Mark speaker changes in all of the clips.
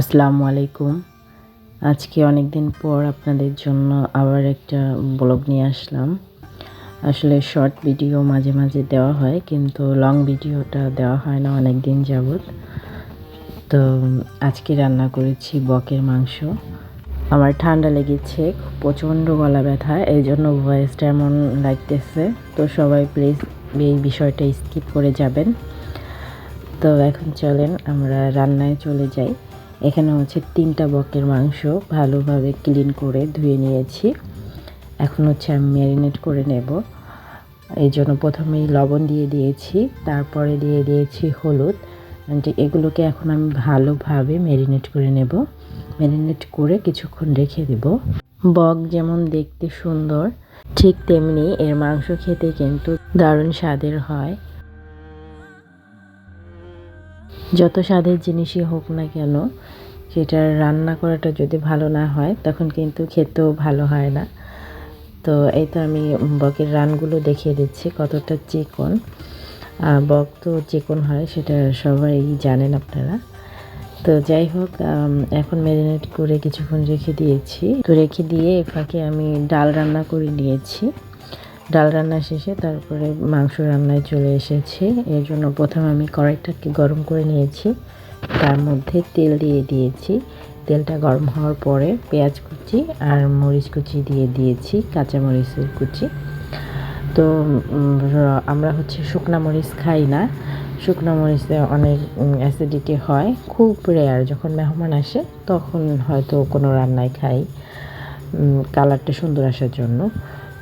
Speaker 1: আসসালামু আলাইকুম। আজকে অনেক দিন পর আপনাদের জন্য আবার একটা ব্লগ নিয়ে আসলাম। আসলে শর্ট ভিডিও মাঝে মাঝে দেওয়া হয়, কিন্তু লং ভিডিওটা দেওয়া হয় না অনেক দিন যাবৎ। তো আজকে রান্না করেছি বকের মাংস। আমার ঠান্ডা লেগেছে প্রচণ্ড গলা ব্যথা এই জন্য ভয়েসটা এমন লাগতেছে। তো সবাই প্লিজ এই বিষয়টা স্কিপ করে যাবেন। তো এখন চলেন, আমরা রান্নায় চলে যাই। এখানে হচ্ছে তিনটা বকের মাংস ভালোভাবে ক্লিন করে ধুয়ে নিয়েছি। এখন হচ্ছে আমি ম্যারিনেট করে নেব। এই জন্য প্রথমেই লবণ দিয়ে দিয়েছি, তারপরে দিয়ে দিয়েছি হলুদ। এগুলোকে এখন আমি ভালোভাবে ম্যারিনেট করে নেব। ম্যারিনেট করে কিছুক্ষণ রেখে দেব। বক যেমন দেখতে সুন্দর, ঠিক তেমনি এর মাংস খেতে কিন্তু দারুণ স্বাদের হয়। যত স্বাদের জিনিসই হোক না কেন সেটা রান্না করাটা যদি ভালো না হয়, তখন কিন্তু খেতেও ভালো হয় না। তো এই তো আমি বকের রানগুলো দেখিয়ে দিচ্ছি, কতটা চিকন। বক তো চিকন হয়, সেটা সবাই জানেন আপনারা। তো যাই হোক এখন ম্যারিনেট করে কিছুক্ষণ রেখে দিয়েছি। তো রেখে দিয়ে ফাঁকে আমি ডাল রান্না করে নিয়েছি। ডাল রান্না শেষে তারপরে মাংস রান্নায় চলে এসেছি। এর জন্য প্রথমে আমি কড়াইটাকে গরম করে নিয়েছি। তার মধ্যে তেল দিয়ে দিয়েছি। তেলটা গরম হওয়ার পরে পেঁয়াজ কুচি আর মরিচ কুচি দিয়ে দিয়েছি, কাঁচা মরিচের কুচি। তো আমরা হচ্ছে শুকনা মরিচ খাই না। শুকনো মরিচে অনেক অ্যাসিডিটি হয়। খুব রেয়ার যখন মেহমান আসে তখন হয়তো কোনো রান্নায় খাই। কালারটা সুন্দর আসার জন্য।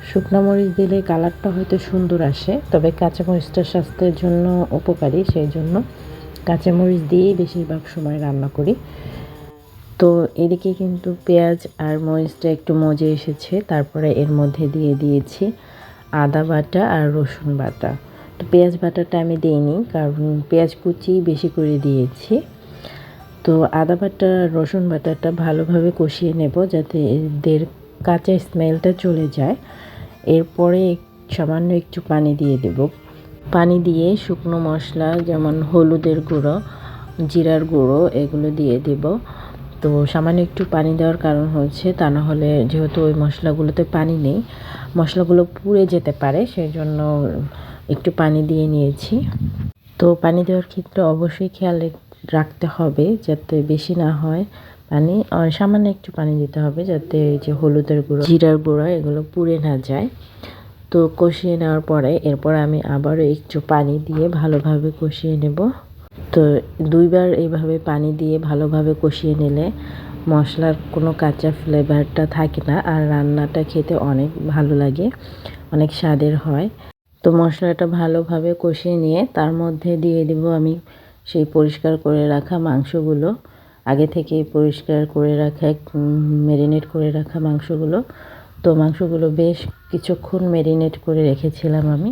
Speaker 1: শুকনো মরিচ দিলে কালারটা হয়তো সুন্দর আসে, তবে কাঁচামরিচটা স্বাস্থ্যের জন্য উপকারী, সেই জন্য কাঁচামরিচ দিয়েই বেশিরভাগ সময় রান্না করি। তো এদিকে কিন্তু পেঁয়াজ আর মরিচটা একটু মজে এসেছে, তারপরে এর মধ্যে দিয়ে দিয়েছি আদা বাটা আর রসুন বাটা। তো পেঁয়াজ বাটাটা আমি দিইনি, কারণ পেঁয়াজ কুচি বেশি করে দিয়েছি। তো আদা বাটা, রসুন বাটাটা ভালোভাবে কষিয়ে নেব যাতে এদের কাঁচা স্মেলটা চলে যায়। এরপরে সামান্য একটু পানি দিয়ে দেব। পানি দিয়ে শুকনো মশলা, যেমন হলুদের গুঁড়ো, জিরার গুঁড়ো, এগুলো দিয়ে দেব। তো সামান্য একটু পানি দেওয়ার কারণ হচ্ছে, তা না হলে যেহেতু ওই মশলাগুলোতে পানি নেই, মশলাগুলো পুড়ে যেতে পারে সেই জন্য একটু পানি দিয়ে নিয়েছি। তো পানি দেওয়ার ক্ষেত্রে অবশ্যই খেয়াল রাখতে হবে, যাতে বেশি না হয়। পানি আর সামান্য একটু পানি দিতে হবে যাতে এই যে হলুদের গুঁড়ো, জিরার গুঁড়ো, এগুলো পুড়ে না যায়। তো কষিয়ে নেওয়ার পরে এরপর আমি আবারও একটু পানি দিয়ে ভালোভাবে কষিয়ে নেব। তো দুইবার এইভাবে পানি দিয়ে ভালোভাবে কষিয়ে নিলে মশলার কোনো কাঁচা ফ্লেভারটা থাকে না আর রান্নাটা খেতে অনেক ভালো লাগে, অনেক স্বাদের হয়। তো মশলাটা ভালোভাবে কষিয়ে নিয়ে তার মধ্যে দিয়ে দিব আমি সেই পরিষ্কার করে রাখা মাংসগুলো। আগে থেকে পরিষ্কার করে রাখা ম্যারিনেট করে রাখা মাংসগুলো। তো মাংসগুলো বেশ কিছুক্ষণ ম্যারিনেট করে রেখেছিলাম আমি।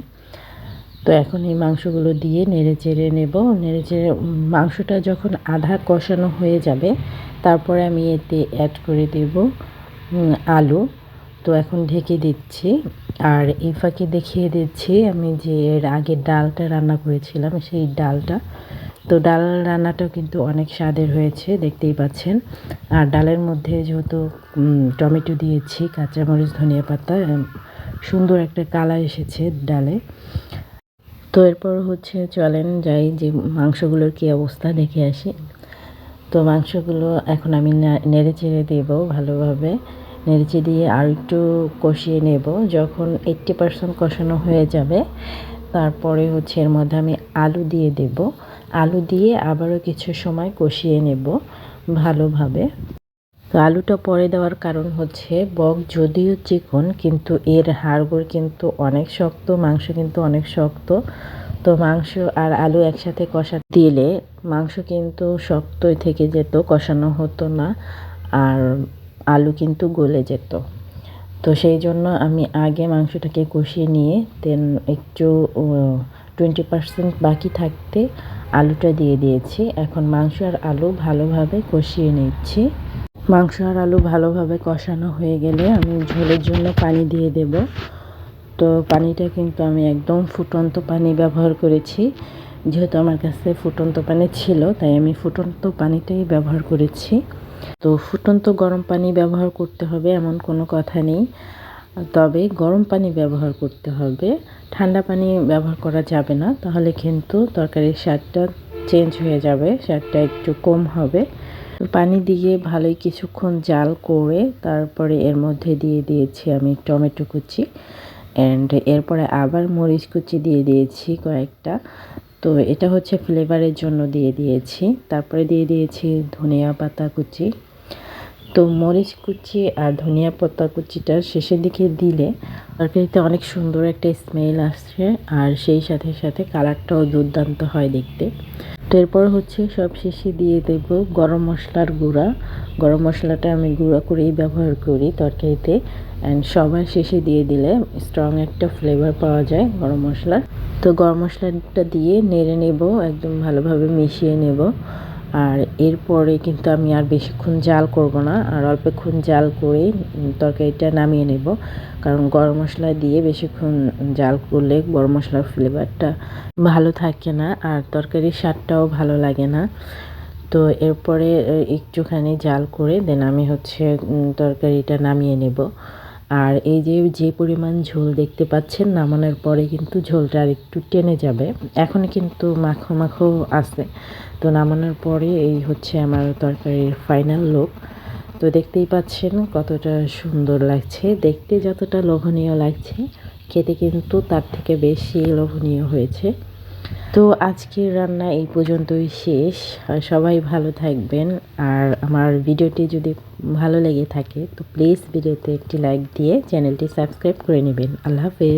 Speaker 1: তো এখন এই মাংসগুলো দিয়ে নেড়ে চেড়ে নেব। নেড়ে চেড়ে মাংসটা যখন আধা কষানো হয়ে যাবে, তারপরে আমি এতে অ্যাড করে দেব আলু। তো এখন ঢেকে দিচ্ছি। আর এই ফাঁকে দেখিয়ে দিচ্ছি আমি যে এর আগে ডালটা রান্না করেছিলাম, সেই ডালটা। তো ডাল রান্নাটাও কিন্তু অনেক স্বাদের হয়েছে, দেখতেই পাচ্ছেন। আর ডালের মধ্যে যেহেতু টমেটো দিয়েছি, কাঁচামরিচ, ধনিয়া পাতা সুন্দর একটা কালার এসেছে ডালে। তো এরপর হচ্ছে চলেন যাই যে মাংসগুলোর কী অবস্থা দেখে আসি। তো মাংসগুলো এখন আমি নেড়ে চেড়ে দেবো ভালোভাবে। নেড়েচে দিয়ে আর একটু কষিয়ে নেব। যখন এইট্টি পারসেন্ট কষানো হয়ে যাবে, তারপরে হচ্ছে এর মধ্যে আমি আলু দিয়ে দেব। আলু দিয়ে আবারও কিছু সময় কষিয়ে নেব ভালোভাবে। তো আলুটা পরে দেওয়ার কারণ হচ্ছে বক যদিও চিকন, কিন্তু এর হাড়গোড় কিন্তু অনেক শক্ত, মাংস কিন্তু অনেক শক্ত। তো মাংস আর আলু একসাথে কষা দিলে মাংস কিন্তু শক্তই থেকে যেত, কষানো হতো না আর আলু কিন্তু গলে যেত। তো সেই জন্য আমি আগে মাংসটাকে কষিয়ে নিয়ে, দেন একটু টোয়েন্টি পার্সেন্ট বাকি থাকতে আলুটা দিয়ে দিয়েছি। এখন মাংস আর আলু ভালোভাবে কষিয়ে নিচ্ছি। মাংস আর আলু ভালোভাবে কষানো হয়ে গেলে আমি ঝোলের জন্য পানি দিয়ে দেব। তো পানিটা কিন্তু আমি একদম ফুটন্ত পানি ব্যবহার করেছি। যেহেতু আমার কাছে ফুটন্ত পানি ছিল, তাই আমি ফুটন্ত পানিটাই ব্যবহার করেছি। তো ফুটন্ত গরম পানি ব্যবহার করতে হবে এমন কোনো কথা নেই। তবে গরম পানি ব্যবহার করতে হবে। ঠান্ডা পানি ব্যবহার করা যাবে না, তাহলে কিন্তু তরকারির স্বাদটা চেঞ্জ হয়ে যাবে, স্বাদটা একটু কম হবে। পানি দিয়ে ভালোই কিছুক্ষণ জাল করে তারপরে এর মধ্যে দিয়ে দিয়েছি আমি টমেটো কুচি অ্যান্ড এরপরে আবার মরিচ কুচি দিয়ে দিয়েছি কয়েকটা। তো এটা হচ্ছে ফ্লেভারের জন্য দিয়ে দিয়েছি। তারপরে দিয়ে দিয়েছি ধনিয়া পাতা কুচি। তো মরিচ কুচি আর ধনিয়া পাতা কুচিটা শেষের দিকে দিলে তরকারিতে অনেক সুন্দর একটা স্মেল আসছে আর সেই সাথে সাথে কালারটাও দুর্দান্ত হয় দেখতে। তো এরপর হচ্ছে সব শেষে দিয়ে দেব গরম মশলার গুঁড়া। গরম মশলাটা আমি গুঁড়া করেই ব্যবহার করি তরকারিতে অ্যান্ড সবার শেষে দিয়ে দিলে স্ট্রং একটা ফ্লেভার পাওয়া যায় গরম মশলার তো গরম মশলাটা দিয়ে নেড়ে নেব, একদম ভালোভাবে মিশিয়ে নেব। আর এরপরে কিন্তু আমি আর বেশিক্ষণ জাল করব না। আর অল্পক্ষণ জাল করে তরকারিটা নামিয়ে নেব। কারণ গরম মশলা দিয়ে বেশিক্ষণ জাল করলে গরম মশলার ফ্লেভারটা ভালো থাকে না আর তরকারির স্বাদটাও ভালো লাগে না। তো এরপরে একটুখানি জাল করে দেন আমি হচ্ছে তরকারিটা নামিয়ে নেব। আর এই যে যে পরিমাণ ঝোল দেখতে পাচ্ছেন নামানোর পরে কিন্তু ঝোলটা আর একটু টেনে যাবে। এখন কিন্তু মাখো মাখো আছে। তো নামানোর পরে এই হচ্ছে আমার তরকারির ফাইনাল লুক তো দেখতেই পাচ্ছেন কতটা সুন্দর লাগছে। দেখতে যতটা লোভনীয় লাগছে, খেতে কিন্তু তার থেকে বেশি লোভনীয় হয়েছে। তো আজকের রান্না এই পর্যন্তই শেষ। আর সবাই ভালো থাকবেন। আর আমার ভিডিওটি যদি ভালো লেগে থাকে, তো প্লিজ ভিডিওতে একটি লাইক দিয়ে চ্যানেলটি সাবস্ক্রাইব করে নেবেন। আল্লাহ হাফেজ।